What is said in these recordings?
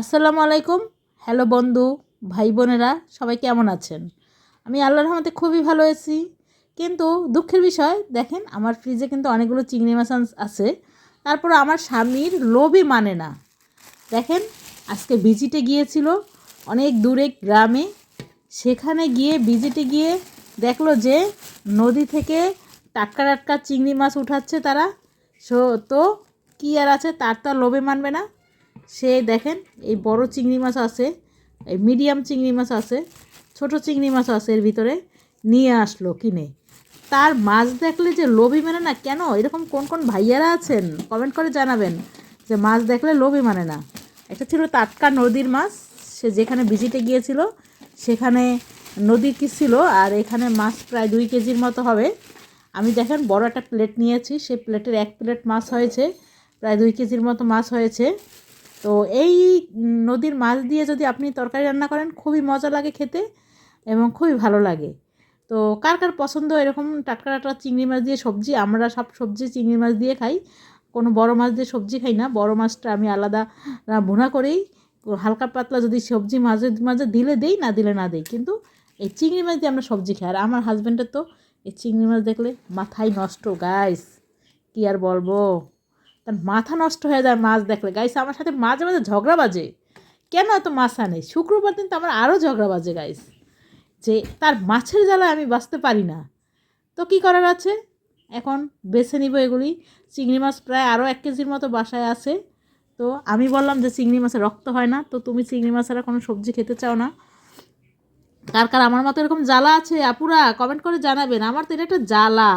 আসসালামু আলাইকুম। হ্যালো বন্ধু, ভাই বোনেরা, সবাই কেমন আছেন? আমি আল্লাহর রহমতে খুবই ভালো আছি। কিন্তু দুঃখের বিষয়, দেখেন আমার ফ্রিজে কিন্তু অনেকগুলো চিংড়ি মাছ আছে। তারপর আমার স্বামীর লোভই মানে না। দেখেন, আজকে ভিজিটে গিয়েছিল, অনেক দূরে গ্রামে। সেখানে গিয়ে ভিজিটে গিয়ে দেখল যে নদী থেকে টাটকা টাটকা চিংড়ি মাছ উঠাচ্ছে তারা। সো, তো কী আর আছে, তার তো আর লোভে মানবে না। সে দেখেন, এই বড় চিংড়ি মাছ আছে, এই মিডিয়াম চিংড়ি মাছ আছে, ছোট চিংড়ি মাছ আছে এর ভিতরে, নিয়ে আসলো কিনে। তার মাছ দেখলে যে লোভই মানে না, কেন? এরকম কোন কোন ভাইয়ারা আছেন কমেন্ট করে জানাবেন যে মাছ দেখলে লোভই মানে না। একটা ছিল টাটকা নদীর মাছ, সে যেখানে ভিজিটে গিয়েছিল, সেখানে নদী কি ছিল, আর এখানে মাছ প্রায় দুই কেজির মতো হবে। আমি দেখেন, বড় একটা প্লেট নিয়েছি, সেই প্লেটের এক প্লেট মাছ হয়েছে, প্রায় দুই কেজির মতো মাছ হয়েছে। তো এই নদীর মাছ দিয়ে যদি আপনি তরকারি রান্না করেন, খুবই মজা লাগে খেতে এবং খুবই ভালো লাগে। তো কার কার পছন্দ? এরকম টাটকা টাটকা চিংড়ি মাছ দিয়ে সবজি, আমরা সব সবজি চিংড়ি মাছ দিয়ে খাই। কোনো বড় মাছ দিয়ে সবজি খাই না, বড় মাছটা আমি আলাদা ভুনা করেই, হালকা পাতলা যদি সবজি মাঝে মাঝে দিলে দেই, না দিলে না দেই। কিন্তু এই চিংড়ি মাছ দিয়ে আমরা সবজি খাই। আর আমার হাজব্যান্ডের তো এই চিংড়ি মাছ দেখলে মাথায় নষ্ট। গাইস কি আর বলব? তার মাথা নষ্ট হয়ে যায় মাছ দেখলে। গাইস আমার সাথে মাঝে মাঝে ঝগড়া বাজে। কেন এত মাছ আনে শুক্রবার দিন তো আমার আরও ঝগড়া বাজে গাইস যে তার মাছের জ্বালায় আমি বাঁচতে পারি না। তো কি করার আছে? এখন বেছে নিব এগুলি। চিংড়ি মাছ প্রায় আরও এক কেজির মতো বাসায় আছে। তো আমি বললাম যে চিংড়ি মাছের রক্ত হয় না। তো তুমি চিংড়ি মাছের কোনো সবজি খেতে চাও না। কার কার আমার মতো এরকম জ্বালা আছে? আপুরা কমেন্ট করে জানাবেন। আমার তো এটা একটা জ্বালা।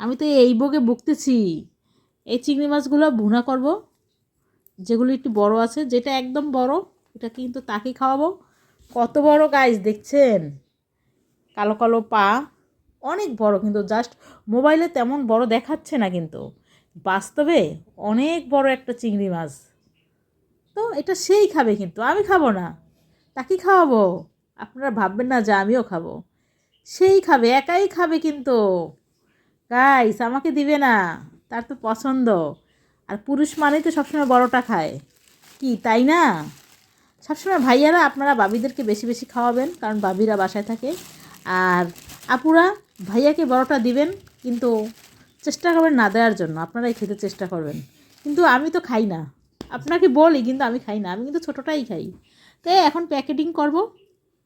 আমি তো এই ভোগে ভুগতেছি। এই চিংড়ি মাছগুলো ভুনা করব। যেগুলো একটু বড় আছে, যেটা একদম বড়, এটা কিন্তু তাকে খাওয়াবো। কত বড় গাইস দেখছেন? কালো কালো পা, অনেক বড়, কিন্তু জাস্ট মোবাইলে তেমন বড় দেখাচ্ছে না কিন্তু। বাস্তবে অনেক বড় একটা চিংড়ি মাছ। তো এটা সেই খাবে কিন্তু, আমি খাব না। তাকে খাওয়াবো। আপনারা ভাববেন না যে আমিও খাব। সেই খাবে, একাই খাবে কিন্তু। গাইস আমাকে দিবে না। তার তো পছন্দ। আর পুরুষ মানেই তো সবসময় বড়টা খায়। কি, তাই না? সবসময় ভাইয়ারা, আপনারা বাবিদেরকে বেশি বেশি খাওয়াবেন, কারণ বাবিরা বাসায় থাকে। আর আপুরা, ভাইয়াকে বড়টা দিবেন, কিন্তু চেষ্টা করবেন না দেওয়ার জন্য। আপনারাই খেতে চেষ্টা করবেন। কিন্তু আমি তো খাই না। আপনাকে বলি, কিন্তু আমি খাই না। আমি কিন্তু ছোটোটাই খাই। তাই এখন প্যাকেটিং করব।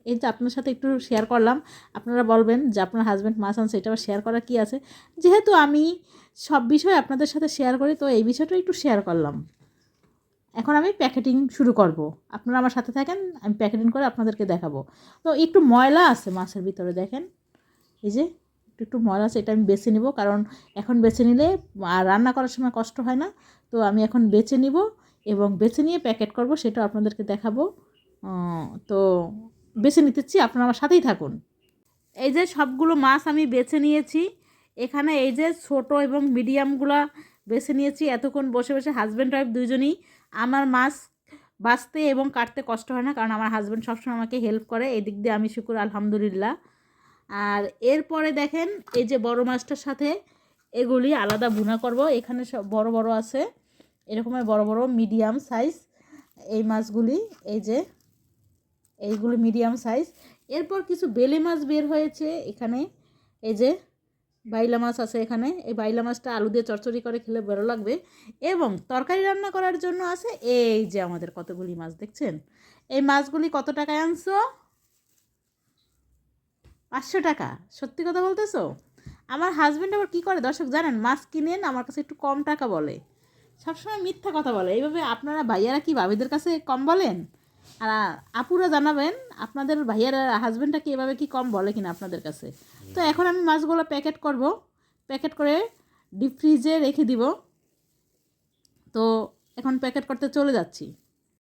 এই যে আপনার সাথে একটু শেয়ার করলাম, আপনারা বলবেন যে আপনার হাজব্যান্ড মাছ আনছে এটা আবার শেয়ার করা কী আছে? যেহেতু আমি সব বিষয় আপনাদের সাথে শেয়ার করি, তো এই বিষয়টা একটু শেয়ার করলাম। এখন আমি প্যাকেটিং শুরু করব। আপনারা আমার সাথে থাকেন, আমি প্যাকেটিং করে আপনাদেরকে দেখাবো। তো একটু ময়লা আছে মাছের ভিতরে, দেখেন। এই যে, একটু একটু ময়লা আছে, এটা আমি বেছে নিব, কারণ এখন বেছে নিলে আর রান্না করার সময় কষ্ট হয় না। তো আমি এখন বেছে নিব এবং বেছে নিয়ে প্যাকেট করব, সেটা আপনাদেরকে দেখাবো। তো বেছে নিতেছি আপনারা আমার সাথেই থাকুন। এই যে সবগুলো মাছ আমি বেছে নিয়েছি, এখানে এই যে ছোট এবং মিডিয়ামগুলো বেছে নিয়েছি, এতক্ষণ বসে বসে হাজব্যান্ড ওয়াইফ দুজনেই আমার মাছ বাঁচতে এবং কাটতে কষ্ট হয় না, কারণ আমার হাজব্যান্ড সবসময় আমাকে হেল্প করে এই দিক দিয়ে আমি শুকুর, আলহামদুলিল্লাহ। আর এরপরে দেখেন, এই যে বড় মাছটার সাথে এগুলি আলাদা ভুনা করব, এখানে সব বড় বড় আছে এরকমের বড় বড়, মিডিয়াম সাইজ এই মাছগুলি, এই যে এইগুলো মিডিয়াম সাইজ। এরপর কিছু বেলে মাছ বের হয়েছে এখানে। এই যে বাইলা মাছ আছে এখানে। এই বাইলা মাছটা আলু দিয়ে চচ্চড়ি করে খেলে ভালো লাগবে। এবং তরকারি রান্না করার জন্য আছে এই যে আমাদের কতগুলি মাছ দেখছেন? এই মাছগুলি কত টাকায় আনছো? পাঁচশো টাকা। সত্যি কথা বলতেছো? আমার হাজব্যান্ড আবার কী করে? দর্শক, জানেন, মাছ কিনেন, আমার কাছে একটু কম টাকা বলে। সবসময় মিথ্যা কথা বলে। এইভাবে আপনারা ভাইয়ারা কি ভাবিদের কাছে কম বলেন? আর আপুরা জানাবেন, আপনাদের ভাইয়ার হাজব্যান্ডটা এভাবে কি কম বলে কিনা আপনাদের কাছে? তো এখন আমি মাছগুলো প্যাকেট করব। প্যাকেট করে ডিপ ফ্রিজে রেখে দিব। তো এখন প্যাকেট করতে চলে যাচ্ছি।